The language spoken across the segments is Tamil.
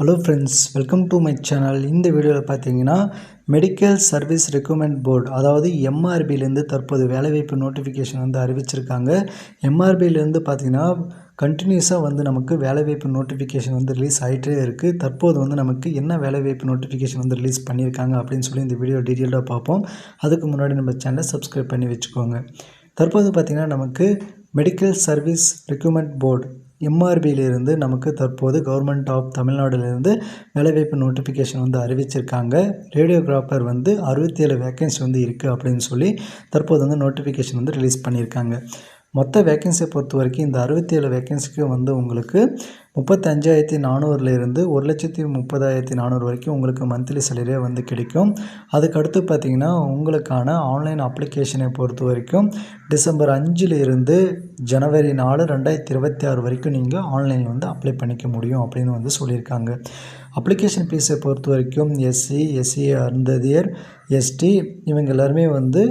Hello friends welcome to my channel இந்த வீடியோவில் பார்த்தீங்கன்னா மெடிக்கல் சர்வீஸ் ரெக்ரூட்மெண்ட் போர்டு அதாவது எம்ஆர்பிலேருந்து தற்போது வேலைவாய்ப்பு நோட்டிஃபிகேஷன் வந்து அறிவிச்சிருக்காங்க. எம்ஆர்பிலேருந்து பார்த்தீங்கன்னா கண்டினியூஸாக வந்து நமக்கு வேலைவாய்ப்பு நோட்டிஃபிகேஷன் வந்து ரிலீஸ் ஆகிட்டே இருக்குது தற்போது வந்து நமக்கு என்ன வேலைவாய்ப்பு நோட்டிஃபிகேஷன் வந்து ரிலீஸ் பண்ணியிருக்காங்க அப்படின்னு சொல்லி இந்த வீடியோ டீட்டெயில்டாக பார்ப்போம். அதுக்கு முன்னாடி நம்ம சேனலை சப்ஸ்கிரைப் பண்ணி வச்சுக்கோங்க. தற்போது பார்த்திங்கன்னா நமக்கு மெடிக்கல் சர்வீஸ் ரெக்ரூட்மெண்ட் போர்டு எம்ஆர்பியிலிருந்து நமக்கு தற்போது கவர்மெண்ட் ஆஃப் தமிழ்நாடுலேருந்து வேலைவாய்ப்பு நோட்டிஃபிகேஷன் வந்து அறிவிச்சிருக்காங்க. ரேடியோகிராஃபர் வந்து அறுபத்தி ஏழு வேக்கன்சி வந்து இருக்குது அப்படின்னு சொல்லி தற்போது வந்து நோட்டிஃபிகேஷன் வந்து ரிலீஸ் பண்ணியிருக்காங்க. மொத்த வேக்கன்சியை பொறுத்த வரைக்கும் இந்த அறுபத்தி ஏழு வேக்கன்சிக்கு வந்து உங்களுக்கு முப்பத்தஞ்சாயிரத்தி நானூறுலேருந்து ஒரு லட்சத்தி முப்பதாயிரத்தி நானூறு வரைக்கும் உங்களுக்கு மந்த்லி சேலரியே வந்து கிடைக்கும். அதுக்கடுத்து பார்த்திங்கன்னா உங்களுக்கான ஆன்லைன் அப்ளிகேஷனை பொறுத்த வரைக்கும் டிசம்பர் அஞ்சுலேருந்து ஜனவரி நாலு ரெண்டாயிரத்தி இருபத்தி ஆறு வரைக்கும் நீங்கள் ஆன்லைனில் வந்து அப்ளை பண்ணிக்க முடியும் அப்படின்னு வந்து சொல்லியிருக்காங்க. அப்ளிகேஷன் ஃபீஸை பொறுத்த வரைக்கும் எஸ்சி எஸ்சி அருந்ததியர் எஸ்டி இவங்க எல்லாருமே வந்து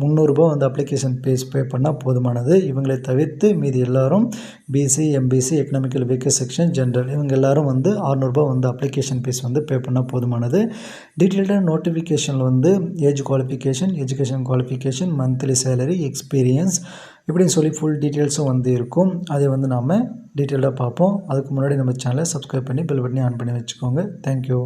முந்நூறுரூபா வந்து அப்ளிகேஷன் ஃபீஸ் பே பண்ணால் போதுமானது. இவங்களை தவிர்த்து மீதி எல்லாரும் BC MBC economical weaker section general இவங்க எல்லாரும் வந்து அறநூறுபா வந்து அப்ளிகேஷன் ஃபீஸ் வந்து பே பண்ணால் போதுமானது. டீட்டெயில்டாக நோட்டிஃபிகேஷனில் வந்து age qualification education qualification monthly salary experience இப்படின்னு சொல்லி ஃபுல் டீட்டெயில்ஸும் வந்து இருக்கும். அதை வந்து நாம் டீட்டெயில்டாக பார்ப்போம். அதுக்கு முன்னாடி நம்ம சேனலை சப்ஸ்கிரைப் பண்ணி பெல் பட்டனி ஆன் பண்ணி வச்சுக்கோங்க. தேங்க்யூ